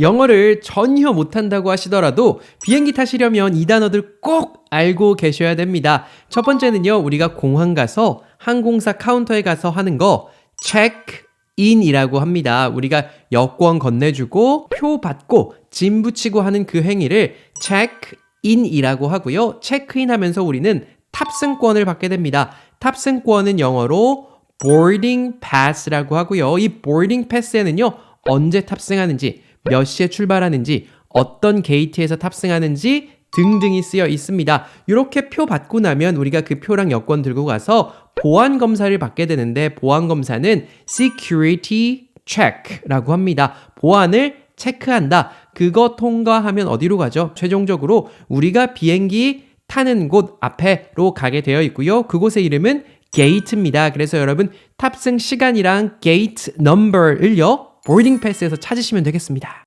영어를 전혀 못한다고 하시더라도 비행기 타시려면 이 단어들 꼭 알고 계셔야 됩니다. 첫 번째는요, 우리가 공항 가서 항공사 카운터에 가서 하는 거 check in이라고 합니다. 우리가 여권 건네주고 표 받고 짐 붙이고 하는 그 행위를 check in이라고 하고요. 체크인 하면서 우리는 탑승권을 받게 됩니다. 탑승권은 영어로 boarding pass라고 하고요. 이 boarding pass에는요. 언제 탑승하는지, 몇 시에 출발하는지, 어떤 게이트에서 탑승하는지 등등이 쓰여 있습니다. 이렇게 표 받고 나면 우리가 그 표랑 여권 들고 가서 보안 검사를 받게 되는데 보안 검사는 security check라고 합니다. 보안을 체크한다. 그거 통과하면 어디로 가죠? 최종적으로 우리가 비행기 타는 곳 앞에로 가게 되어 있고요. 그곳의 이름은 게이트입니다. 그래서 여러분 탑승 시간이랑 게이트 넘버를요. 보딩 패스에서 찾으시면 되겠습니다.